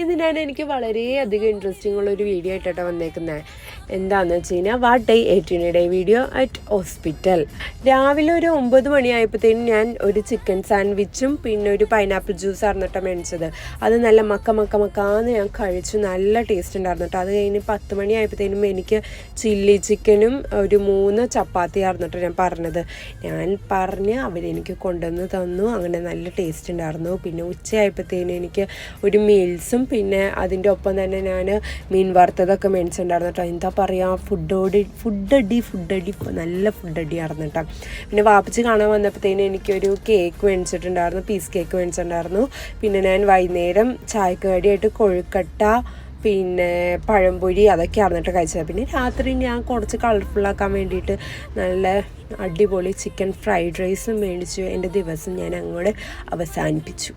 ഇത് ഞാൻ എനിക്ക് വളരെയധികം ഇൻട്രസ്റ്റിംഗ് ഉള്ള ഒരു വീഡിയോ ആയിട്ടാണ് വന്നേക്കുന്നത് എന്താണെന്ന് വെച്ച് കഴിഞ്ഞാൽ what day eighteen day video at hospital രാവിലെ ഒരു ഒമ്പത് മണിയായപ്പോഴത്തേനും ഞാൻ ഒരു ചിക്കൻ സാൻഡ്വിച്ചും പിന്നെ ഒരു പൈനാപ്പിൾ ജ്യൂസ് ആയിരുന്നിട്ടാണ് മേടിച്ചത്. അത് നല്ല മക്ക മക്ക മക്കാന്ന് ഞാൻ കഴിച്ചു. നല്ല ടേസ്റ്റ് ഉണ്ടായിരുന്നു കേട്ടോ അത് കഴിഞ്ഞ് പത്ത് മണിയായപ്പോഴത്തേനും എനിക്ക് ചില്ലി ചിക്കനും ഒരു മൂന്ന് ചപ്പാത്തി ആയിരുന്നിട്ട് ഞാൻ പറഞ്ഞത്. ഞാൻ പറഞ്ഞ് അവരെനിക്ക് കൊണ്ടുവന്ന് തന്നു. അങ്ങനെ നല്ല ടേസ്റ്റ് ഉണ്ടായിരുന്നു പിന്നെ ഉച്ചയായപ്പോഴത്തേനും എനിക്ക് ഒരു മീൽസും പിന്നെ അതിന്റെ ഒപ്പം തന്നെ ഞാൻ മീൻ വറുത്തതൊക്കെ മേടിച്ചിട്ടുണ്ടായിരുന്നു കേട്ടോ. എന്താ പറയുക ഫുഡോടി ഫുഡടി ഫുഡടി നല്ല ഫുഡടി ആയിരുന്നു കേട്ടോ. പിന്നെ വാപ്പിച്ച് കാണാൻ വന്നപ്പോഴത്തേനും എനിക്കൊരു കേക്ക് മേടിച്ചിട്ടുണ്ടായിരുന്നു പീസ് കേക്ക് മേടിച്ചിട്ടുണ്ടായിരുന്നു. പിന്നെ ഞാൻ വൈകുന്നേരം ചായക്ക് കടിയായിട്ട് കൊഴുക്കട്ട പിന്നെ പഴംപൊരി അതൊക്കെ അറിഞ്ഞിട്ട് കഴിച്ചത്. പിന്നെ രാത്രി ഞാൻ കുറച്ച് കളർഫുള്ളാക്കാൻ വേണ്ടിയിട്ട് നല്ല അടിപൊളി ചിക്കൻ ഫ്രൈഡ് റൈസും മേടിച്ചു. എന്റെ ദിവസം ഞാൻ അങ്ങോട്ട് അവസാനിപ്പിച്ചു.